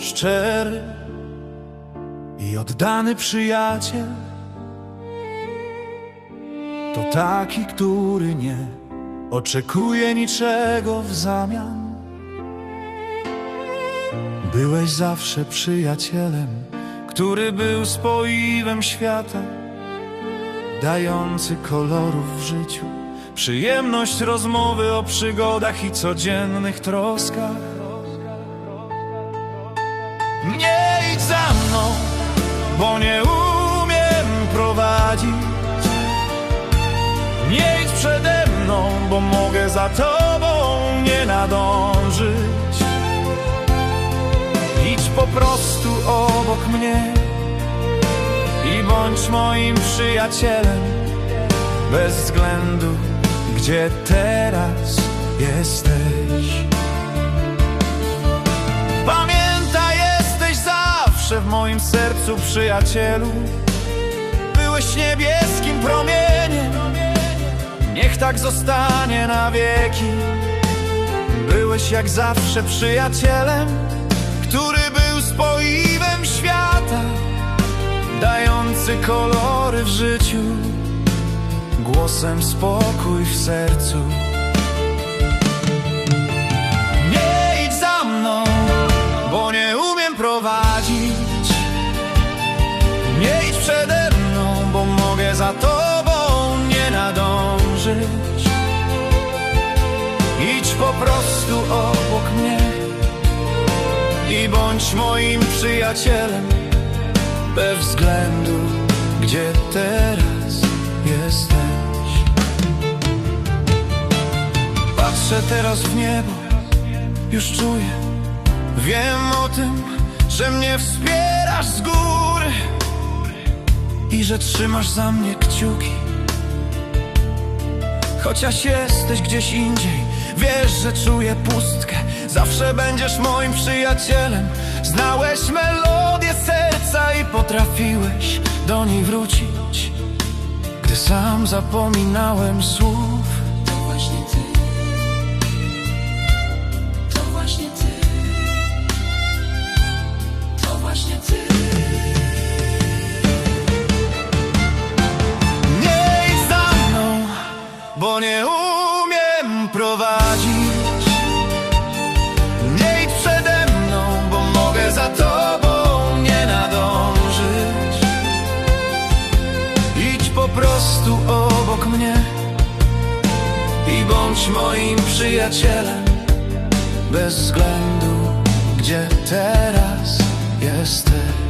szczery i oddany przyjaciel to taki, który nie oczekuje niczego w zamian. Byłeś zawsze przyjacielem, który był spoiwem świata, dający kolorów w życiu, przyjemność rozmowy o przygodach i codziennych troskach. Bo nie umiem prowadzić. Nie idź przede mną, bo mogę za tobą nie nadążyć. Idź po prostu obok mnie i bądź moim przyjacielem, bez względu, gdzie teraz jesteś. Moim sercu, przyjacielu. Byłeś niebieskim promieniem, niech tak zostanie na wieki. Byłeś jak zawsze przyjacielem, który był spoiwem świata, dający kolory w życiu, głosem spokój w sercu. Po prostu obok mnie i bądź moim przyjacielem, bez względu, gdzie teraz jesteś. Patrzę teraz w niebo, już czuję, wiem o tym, że mnie wspierasz z góry i że trzymasz za mnie kciuki. Chociaż jesteś gdzieś indziej, wiesz, że czuję pustkę. Zawsze będziesz moim przyjacielem. Znałeś melodię serca i potrafiłeś do niej wrócić, gdy sam zapominałem słów. Bo nie umiem prowadzić. Nie idź przede mną, bo mogę za tobą nie nadążyć. Idź po prostu obok mnie i bądź moim przyjacielem, bez względu, gdzie teraz jesteś.